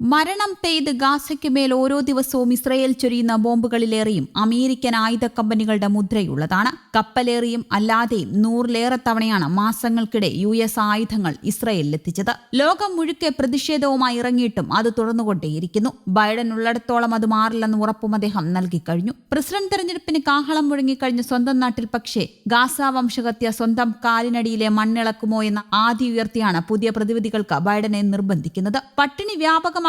മരണം പെയ്ത് ഗാസയ്ക്ക് മേൽ ഓരോ ദിവസവും ഇസ്രയേൽ ചൊരിയുന്ന ബോംബുകളിലേറെയും അമേരിക്കൻ ആയുധ കമ്പനികളുടെ മുദ്രയുള്ളതാണ്. കപ്പലേറിയും അല്ലാതെയും നൂറിലേറെ തവണയാണ് മാസങ്ങൾക്കിടെ യു എസ് ആയുധങ്ങൾ ഇസ്രയേലിലെത്തിച്ചത് ലോകം മുഴുക്കെ പ്രതിഷേധവുമായി ഇറങ്ങിയിട്ടും അത് തുടർന്നുകൊണ്ടേയിരിക്കുന്നു. ബൈഡൻ ഉള്ളിടത്തോളം അത് മാറില്ലെന്ന് ഉറപ്പും അദ്ദേഹം നൽകിക്കഴിഞ്ഞു. പ്രസിഡന്റ് തെരഞ്ഞെടുപ്പിന് കാഹളം മുഴങ്ങിക്കഴിഞ്ഞ സ്വന്തം നാട്ടിൽ പക്ഷേ ഗാസ വംശഹത്യ സ്വന്തം കാലിനടിയിലെ മണ്ണിളക്കുമോ എന്ന ആദ്യ ഉയർത്തിയാണ് പുതിയ പ്രതിവിധികൾക്ക് ബൈഡനെ നിർബന്ധിക്കുന്നത്. പട്ടിണി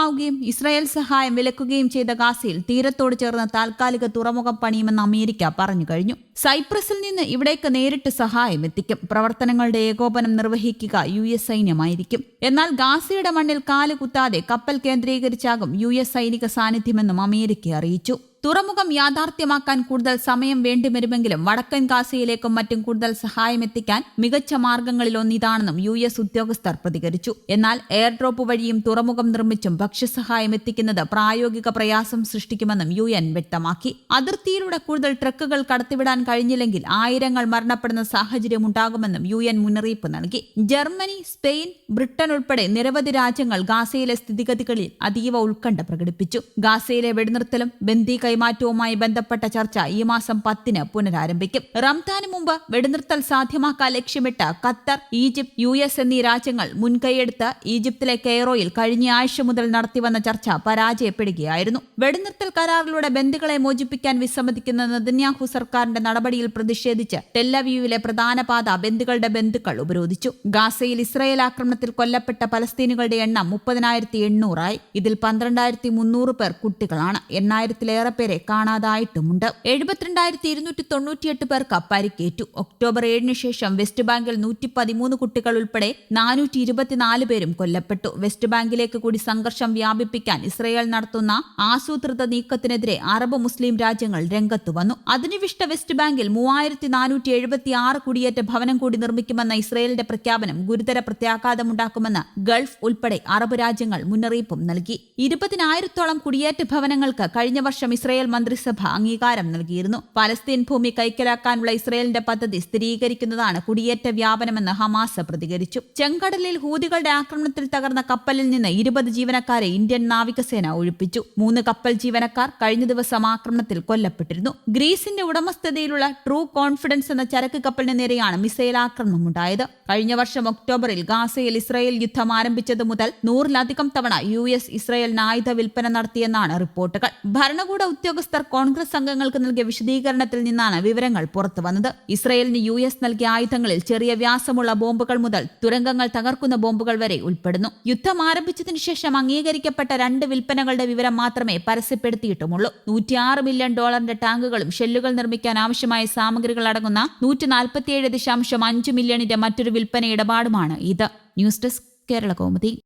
വ്യാപകമാവുകയും ഇസ്രായേൽ സഹായം വിലക്കുകയും ചെയ്ത ഗാസയിൽ തീരത്തോട് ചേർന്ന് താൽക്കാലിക തുറമുഖം പണിയുമെന്ന് അമേരിക്ക പറഞ്ഞു കഴിഞ്ഞു. സൈപ്രസിൽ നിന്ന് ഇവിടേക്ക് നേരിട്ട് സഹായം എത്തിക്കും. പ്രവർത്തനങ്ങളുടെ ഏകോപനം നിർവഹിക്കുക യു എസ് സൈന്യമായിരിക്കും. എന്നാൽ ഗാസയുടെ മണ്ണിൽ കാൽ കുത്താതെ കപ്പൽ കേന്ദ്രീകരിച്ചാകും യു എസ് സൈനിക സാന്നിധ്യമെന്നും അമേരിക്ക അറിയിച്ചു. തുറമുഖം യാഥാർത്ഥ്യമാക്കാൻ കൂടുതൽ സമയം വേണ്ടിവരുമെങ്കിലും വടക്കൻ ഗാസയിലേക്കും മറ്റും കൂടുതൽ സഹായം എത്തിക്കാൻ മികച്ച മാർഗങ്ങളിലൊന്നിതാണെന്നും യു എസ് ഉദ്യോഗസ്ഥർ പ്രതികരിച്ചു. എന്നാൽ എയർ ഡ്രോപ്പ് വഴിയും തുറമുഖം നിർമ്മിച്ചും ഭക്ഷ്യസഹായം എത്തിക്കുന്നത് പ്രായോഗിക പ്രയാസം സൃഷ്ടിക്കുമെന്നും യു എൻ വ്യക്തമാക്കി. അതിർത്തിയിലൂടെ കൂടുതൽ ട്രക്കുകൾ കടത്തിവിടാൻ കഴിഞ്ഞില്ലെങ്കിൽ ആയിരങ്ങൾ മരണപ്പെടുന്ന സാഹചര്യം ഉണ്ടാകുമെന്നും യു എൻ മുന്നറിയിപ്പ് നൽകി. ജർമ്മനി സ്പെയിൻ ബ്രിട്ടൻ ഉൾപ്പെടെ നിരവധി രാജ്യങ്ങൾ ഗാസയിലെ സ്ഥിതിഗതികളിൽ അതീവ ഉത്കണ്ഠ പ്രകടിപ്പിച്ചു. ഗാസയിലെ വെടിനിർത്തലും ബന്ദി കൈമാറ്റവുമായി ബന്ധപ്പെട്ട ചർച്ച ഈ മാസം പത്തിന് പുനരാരംഭിക്കും. റംസാന് മുമ്പ് വെടിനിർത്തൽ സാധ്യമാക്കാൻ ലക്ഷ്യമിട്ട് ഖത്തർ ഈജിപ്ത് യു എസ് എന്നീ രാജ്യങ്ങൾ മുൻകൈയെടുത്ത് ഈജിപ്തിലെ കെയ്റോയിൽ കഴിഞ്ഞ ആഴ്ച മുതൽ നടത്തിവന്ന ചർച്ച പരാജയപ്പെടുകയായിരുന്നു. വെടിനിർത്തൽ കരാറിലൂടെ ബന്ധുക്കളെ മോചിപ്പിക്കാൻ വിസമ്മതിക്കുന്ന നദന്യാഹു സർക്കാരിന്റെ നടപടിയിൽ പ്രതിഷേധിച്ച് ടെല്ലവ്യൂവിലെ പ്രധാന പാത ബന്ധുക്കളുടെ ബന്ധുക്കൾ ഉപരോധിച്ചു. ഗാസയിൽ ഇസ്രയേൽ ആക്രമണത്തിൽ കൊല്ലപ്പെട്ട പലസ്തീനുകളുടെ എണ്ണം മുപ്പതിനായിരത്തി എണ്ണൂറായി. ഇതിൽ പന്ത്രണ്ടായിരത്തി മുന്നൂറ് പേർ കുട്ടികളാണ്. എണ്ണായിരത്തിലേറെ പേരെ കാണാതായിട്ടുമുണ്ട്. എഴുപത്തിരണ്ടായിരത്തി ഇരുന്നൂറ്റി തൊണ്ണൂറ്റിയെട്ട് പേർക്ക് പരിക്കേറ്റു ഒക്ടോബർ ഏഴിന് ശേഷം വെസ്റ്റ് ബാങ്കിൽ നൂറ്റി പതിമൂന്ന് കുട്ടികൾ ഉൾപ്പെടെ നാനൂറ്റി ഇരുപത്തിനാല് പേരും കൊല്ലപ്പെട്ടു. വെസ്റ്റ് ബാങ്കിലേക്ക് കൂടി സംഘർഷം വ്യാപിപ്പിക്കാൻ ഇസ്രയേൽ നടത്തുന്ന ആസൂത്രിത നീക്കത്തിനെതിരെ അറബ് മുസ്ലിം രാജ്യങ്ങൾ രംഗത്തു വന്നു. അധിനിവിഷ്ട വെസ്റ്റ് ബാങ്കിൽ മൂവായിരത്തി നാനൂറ്റി എഴുപത്തി ആറ് കുടിയേറ്റ ഭവനം കൂടി നിർമ്മിക്കുമെന്ന ഇസ്രയേലിന്റെ പ്രഖ്യാപനം ഗുരുതര പ്രത്യാഘാതമുണ്ടാക്കുമെന്ന് ഗൾഫ് ഉൾപ്പെടെ അറബ് രാജ്യങ്ങൾ മുന്നറിയിപ്പും നൽകി. ഇരുപതിനായിരത്തോളം കുടിയേറ്റ ഭവനങ്ങൾക്ക് കഴിഞ്ഞ വർഷം ഇസ്രയേൽ മന്ത്രിസഭ അംഗീകാരം നൽകിയിരുന്നു. പലസ്തീൻ ഭൂമി കൈക്കലാക്കാനുള്ള ഇസ്രയേലിന്റെ പദ്ധതി സ്ഥിരീകരിക്കുന്നതാണ് കുടിയേറ്റ വ്യാപനമെന്ന് ഹമാസ് പ്രതികരിച്ചു. ചെങ്കടലിൽ ഹൂതികളുടെ ആക്രമണത്തിൽ തകർന്ന കപ്പലിൽ നിന്ന് ഇരുപത് ജീവനക്കാരെ ഇന്ത്യൻ നാവികസേന ഒഴിപ്പിച്ചു. മൂന്ന് കപ്പൽ ജീവനക്കാർ കഴിഞ്ഞ ദിവസം ആക്രമണത്തിൽ കൊല്ലപ്പെട്ടിരുന്നു. ഗ്രീസിന്റെ ഉടമസ്ഥതയിലുള്ള ട്രൂ കോൺഫിഡൻസ് എന്ന ചരക്ക് കപ്പലിന് നേരെയാണ് മിസൈൽ ആക്രമണം ഉണ്ടായത് കഴിഞ്ഞ വർഷം ഒക്ടോബറിൽ ഗാസയിൽ ഇസ്രായേൽ യുദ്ധം ആരംഭിച്ചത് മുതൽ നൂറിലധികം തവണ യു എസ് ഇസ്രായേലിന് ആയുധ വിൽപ്പന നടത്തിയെന്നാണ് റിപ്പോർട്ടുകൾ. ഭരണകൂട ഉദ്യോഗസ്ഥർ കോൺഗ്രസ് അംഗങ്ങൾക്ക് നൽകിയ വിശദീകരണത്തിൽ നിന്നാണ് വിവരങ്ങൾ പുറത്തുവന്നത് ഇസ്രയേലിന് യു എസ് നൽകിയ ആയുധങ്ങളിൽ ചെറിയ വ്യാസമുള്ള ബോംബുകൾ മുതൽ തുരങ്കങ്ങൾ തകർക്കുന്ന ബോംബുകൾ വരെ ഉൾപ്പെടുന്നു. യുദ്ധം ആരംഭിച്ചതിനു ശേഷം അംഗീകരിക്കപ്പെട്ട രണ്ട് വിൽപ്പനകളുടെ വിവരം മാത്രമേ പരസ്യപ്പെടുത്തിയിട്ടുമുള്ളൂ. നൂറ്റിയാറ് മില്യൺ ഡോളറിന്റെ ടാങ്കുകളും ഷെല്ലുകൾ നിർമ്മിക്കാൻ ആവശ്യമായ സാമഗ്രികൾ അടങ്ങുന്ന നൂറ്റി നാൽപ്പത്തിയേഴ് ദശാംശം അഞ്ച് മില്യണിന്റെ മറ്റൊരു വിൽപ്പന ഇടപാടുമാണ് ഇത്. News desk Kerala Kaumudi.